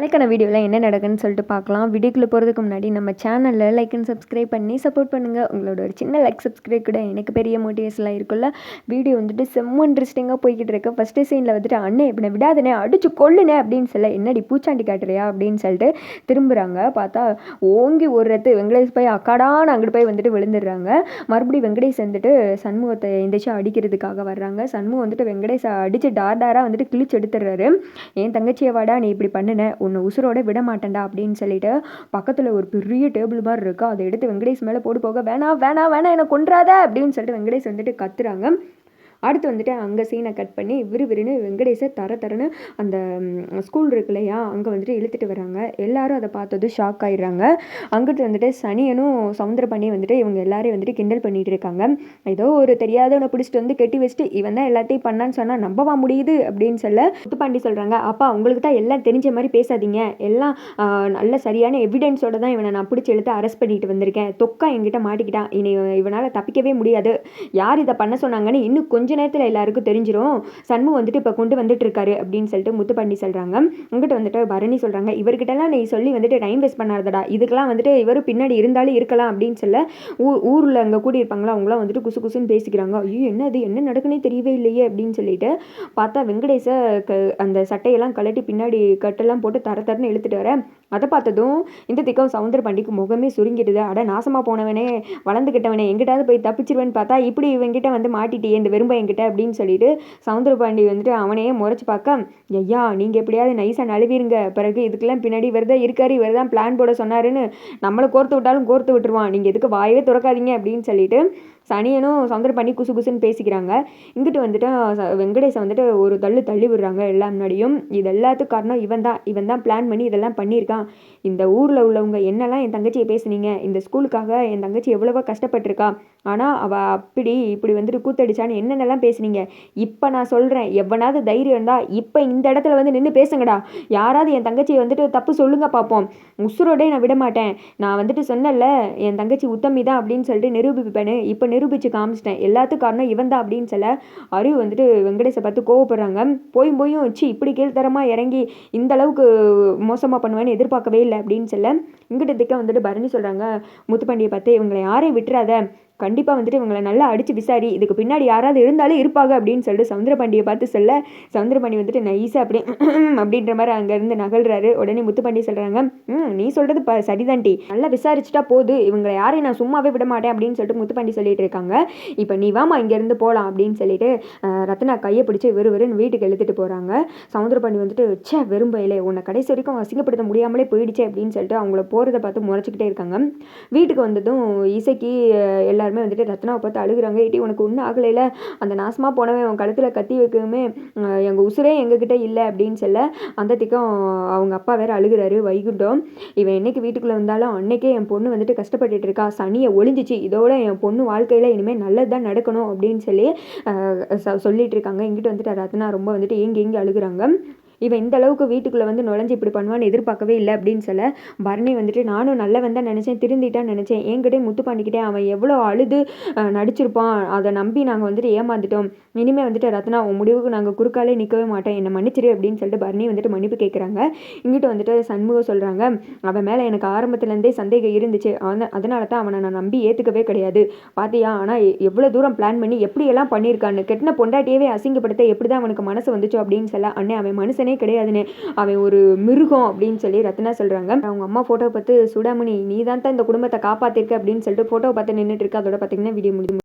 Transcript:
நாளைக்கான வீடியோவில் என்ன நடக்குன்னு சொல்லிட்டு பார்க்கலாம். வீடியோக்குள்ளே போகிறதுக்கு முன்னாடி நம்ம சேனலில் லைக் அண்ட் சப்ஸ்கிரைப் பண்ணி சப்போர்ட் பண்ணுங்கள் உங்களோட ஒரு சின்ன லைக் சப்ஸ்கிரைப் கூட எனக்கு பெரிய மோட்டிவேஷனாக இருக்குல்ல வீடியோ வந்துட்டு செம்ம இன்ட்ரெஸ்டிங்காக போய்கிட்டு இருக்கு. ஃபஸ்ட்டு சீனில் வந்துட்டு அண்ணே இப்படி விடாதனே அடிச்சு கொள்ளுனே அப்படின்னு சொல்ல என்னடி பூச்சாண்டி காட்டுறியா? அப்படின்னு சொல்லிட்டு திரும்புகிறாங்க பார்த்தா ஓங்கி ஒரு ரத்து வெங்கடேஷ் போய் அக்காடான்னு அங்கிட்டு போய் வந்துட்டு விழுந்துடுறாங்க. மறுபடியும் வெங்கடேஷ் வந்துட்டு சண்முகத்தை எந்திரிச்சு அடிக்கிறதுக்காக வர்றாங்க. சண்முகம் வந்துட்டு வெங்கடேஷை அடித்து டார் டாராக வந்துட்டு கிழிச்சு எடுத்துடுறாரு. என் தங்கச்சியை வாடா நீ இப்படி பண்ணுனேன் உன்னை உசுரோட விட மாட்டேன்டா அப்படின்னு சொல்லிட்டு பக்கத்தில் ஒரு பெரிய டேபிள் மாதிரி இருக்குது அதை எடுத்து வெங்கடேஷ் மேலே போட்டு போக வேணாம் வேணாம் வேணாம் என்னை கொன்றாத அப்படின்னு சொல்லிட்டு வெங்கடேஷ் வந்துட்டு கத்துறாங்க. அடுத்து வந்துட்டு அங்கே சீனை கட் பண்ணி விறுவிறுன்னு வெங்கடேஷை தர தரன்னு அந்த ஸ்கூல் இருக்கு இல்லையா அங்கே வந்துட்டு இழுத்துட்டு வராங்க. எல்லாரும் அதை பார்த்ததும் ஷாக் ஆயிடுறாங்க. அங்கிட்டு வந்துட்டு சனியனும் சவுந்தரபாண்டியும் வந்துட்டு இவங்க எல்லாரையும் வந்துட்டு கிண்டல் பண்ணிட்டு இருக்காங்க. ஏதோ ஒரு தெரியாதவனை பிடிச்சிட்டு வந்து கெட்டி வச்சுட்டு இவன் தான் எல்லாத்தையும் பண்ணான்னு சொன்னால் நம்பவா முடியுது அப்படின்னு சொல்ல முத்துப்பாண்டி சொல்கிறாங்க அப்பா உங்களுக்கு தான் எல்லாம் தெரிஞ்ச மாதிரி பேசாதீங்க. எல்லாம் நல்ல சரியான எவிடென்ஸோட தான் இவனை நான் பிடிச்சி எழுத்து அரெஸ்ட் பண்ணிட்டு வந்திருக்கேன். தொக்கா என்கிட்ட மாட்டிக்கிட்டான். இனி இவனால் தப்பிக்கவே முடியாது. யார் இதை பண்ண சொன்னாங்கன்னு இன்னும் கொஞ்சம் கொஞ்ச நேரத்தில் எல்லாருக்கும் தெரிஞ்சிடும் சண்முகம் வந்துட்டு இப்போ கொண்டு வந்துட்டு இருக்காரு அப்படின்னு சொல்லிட்டு முத்துப்பாண்டி சொல்கிறாங்க உங்ககிட்ட வந்துட்டு பரணி சொல்கிறாங்க இவர்கிட்டலாம் நீ சொல்லி வந்துட்டு டைம் வேஸ்ட் பண்ணாதடா. இதுக்கெல்லாம் வந்துட்டு இவரும் பின்னாடி இருந்தாலும் இருக்கலாம் அப்படின்னு சொல்ல ஊ ஊரில் அங்கே கூடி இருப்பாங்களா அவங்களாம் வந்துட்டு குசு குசுன்னு பேசிக்கிறாங்க. ஐயோ என்னது? என்ன நடக்குன்னே தெரியவே இல்லையே அப்படின்னு சொல்லிட்டு பார்த்தா வெங்கடேஷை க அந்த சட்டையெல்லாம் கழட்டி பின்னாடி கட்டெல்லாம் போட்டு தர தரன்னு இழுத்துட்டு வர அதை பார்த்ததும் இந்த திக்கம் சவுந்தர பாண்டிக்கு முகமே சுருங்கிடுது. அட நாசமாக போனவனே வளர்ந்துக்கிட்டவனே எங்கிட்டாவது போய் தப்பிச்சிருவேன்னு பார்த்தா இப்படி இவங்கிட்ட வந்து மாட்டிட்டியே இந்த வெறும்ப என்கிட்ட அப்படின்னு சொல்லிட்டு சவுந்தர பாண்டி வந்துட்டு அவனையே முறைச்சி பார்க்க ஐயா நீங்கள் எப்படியாவது நைஸாக நழுவிருங்க. பிறகு இதுக்கெல்லாம் பின்னாடி இவர் தான் இருக்காரு இவர் தான் பிளான் போட சொன்னாருன்னு நம்மளை கோர்த்து விட்டாலும் கோர்த்து விட்டுருவான். நீங்கள் எதுக்கு வாயவே திறக்காதீங்க அப்படின்னு சொல்லிட்டு சனியனும் சவுந்தர பண்ணி குசு குசுன்னு பேசிக்கிறாங்க. இங்கிட்டு வந்துட்டு வெங்கடேஷை வந்துட்டு ஒரு தள்ளு தள்ளி விடுறாங்க எல்லா முன்னாடியும். இது எல்லாத்துக்கும் காரணம் இவன் தான் இவன் தான் பிளான் பண்ணி இதெல்லாம் பண்ணியிருக்கான். இந்த ஊரில் உள்ளவங்க என்னெல்லாம் என் தங்கச்சியை பேசுனீங்க? இந்த ஸ்கூலுக்காக என் தங்கச்சி எவ்வளவோ கஷ்டப்பட்டிருக்கா? ஆனால் அவள் அப்படி இப்படி வந்துட்டு கூத்தடிச்சான்னு என்னென்னலாம் பேசுனீங்க? இப்போ நான் சொல்கிறேன் எவனாவது தைரியம் இருந்தால் இப்போ இந்த இடத்துல வந்து நின்று பேசுங்கடா. யாராவது என் தங்கச்சியை வந்துட்டு தப்பு சொல்லுங்க பார்ப்போம் உசுரோடே நான் விட மாட்டேன் நான் வந்துட்டு சொன்னேன்ல என் தங்கச்சி உத்தமி தான் அப்படின்னு சொல்லிட்டு நிரூபிப்பேன்னு. இப்போ நிரூபித்து காமிச்சிட்டேன். எல்லாத்துக்கும் காரணம் இவன் தான் அப்படின்னு சொல்ல அறிவு வந்துட்டு வெங்கடேஷை பார்த்து கோவப்படுறாங்க. போயும் போயும் சி இப்படி கீழ்த்தரமாக இறங்கி இந்த அளவுக்கு மோசமாக பண்ணுவேன்னு எதிர்பார்க்கவே இல்லை அப்படின்னு சொல்ல இங்கிட்ட திக்க வந்துட்டு பரணி சொல்கிறாங்க முத்துப்பாண்டியை பார்த்து இவங்களை யாரையும் விட்டுறாத. கண்டிப்பாக வந்துட்டு இவங்களை நல்லா அடித்து விசாரி. இதுக்கு பின்னாடி யாராவது இருந்தாலும் இருப்பாங்க அப்படின்னு சொல்லிட்டு சவுந்தரபாண்டியை பார்த்து சொல்ல சவுந்தரபாண்டி வந்துட்டு நைஸாக அப்படி அப்படின்ற மாதிரி அங்கேருந்து நகழ்றாரு உடனே முத்துப்பாண்டி சொல்கிறாங்க ம் நீ சொல்கிறது ப சரிதான்டி நல்லா விசாரிச்சுட்டா போது இவங்களை யாரையும் நான் சும்மாவே விட மாட்டேன் அப்படின்னு சொல்லிட்டு முத்துப்பாண்டி சொல்லிட்டு இருக்காங்க. இப்போ நீ வாமா இங்கேருந்து போகலாம் அப்படின்னு சொல்லிட்டு ரத்னா கையை பிடிச்சி வெறு வெறுன்னு வீட்டுக்கு எழுத்துட்டு போகிறாங்க சவுந்தரபாண்டி வந்துட்டு சே வெறும் பயிலே உன்னை கடைசி வரைக்கும் அசிங்கப்படுத்த முடியாமலே போயிடுச்சே அப்படின்னு சொல்லிட்டு அவங்கள போகிறத பார்த்து முறைச்சிக்கிட்டே இருக்காங்க. வீட்டுக்கு வந்ததும் இசைக்கு எல்லா எல்லாருமே வந்துட்டு ரத்னாவை பார்த்து அழுகுறாங்க. ஏட்டி உனக்கு ஒன்றும் ஆகலையில அந்த நாசமாக போனவன் அவன் கழுத்தில் கத்தி வைக்கவுமே எங்கள் உசுரே எங்ககிட்ட இல்லை அப்படின்னு சொல்ல அந்த திக்கம் அவங்க அப்பா வேற அழுகுறாரு. வைகுண்டம் இவன் என்னைக்கு வீட்டுக்குள்ளே வந்தாலும் அன்னைக்கே என் பொண்ணு வந்துட்டு கஷ்டப்பட்டுட்டு இருக்கா. சனியை ஒளிஞ்சிச்சு. இதோட என் பொண்ணு வாழ்க்கையில் இனிமேல் நல்லது தான் நடக்கணும் அப்படின்னு சொல்லி சொல்லிட்டு இருக்காங்க. இங்கிட்டு வந்துட்டு ரத்னா ரொம்ப வந்துட்டு ஏங்கி ஏங்கி அழுகுறாங்க. இவன் இந்த அளவுக்கு வீட்டுக்குள்ளே வந்து நுழைஞ்சு இப்படி பண்ணுவான்னு எதிர்பார்க்கவே இல்லை அப்படின்னு சொல்ல பரணி வந்துட்டு நானும் நல்லவன் தான் நினச்சேன் திருந்திட்டான்னு நினச்சேன். என்கிட்டே முத்து பண்ணிக்கிட்டே அவன் எவ்வளோ அழுது நடிச்சிருப்பான். அதை நம்பி நாங்கள் வந்துட்டு ஏமாந்துட்டோம். இனிமேல் வந்துட்டு ரத்னா உன் முடிவுக்கு நாங்கள் குறுக்காலே நிற்கவே மாட்டோம். என்னை மன்னிச்சிரு அப்படின்னு சொல்லிட்டு பரணி வந்துட்டு மன்னிப்பு கேட்குறாங்க இங்கிட்டு வந்துட்டு சண்முகம் சொல்கிறாங்க அவன் மேலே எனக்கு ஆரம்பத்துலேருந்தே சந்தேகம் இருந்துச்சு. அவன் அதனால தான் அவனை நான் நம்பி ஏற்றுக்கவே கிடையாது. பார்த்தியா ஆனால் எவ்வளோ தூரம் பிளான் பண்ணி எப்படியெல்லாம் பண்ணியிருக்கான்னு. கெட்டின பொண்டாட்டியவே அசிங்கப்படுத்த எப்படி தான் அவனுக்கு மனசு வந்துச்சோ? அப்படின்னு சொல்ல அண்ணே அவன் மனுஷனே கிடையாதுன்னு. அவன் ஒரு மிருகம் அப்படின்னு சொல்லி ரத்னா சொல்கிறாங்க அவங்க அம்மா ஃபோட்டோ பார்த்து சுடாமணி நீ தான் இந்த குடும்பத்தை காப்பாற்றிருக்க அப்படின்னு சொல்லிட்டு ஃபோட்டோ பார்த்து நின்றுட்டு இருக்கு. அதோட பார்த்தீங்கன்னா வீடியோ முடியும்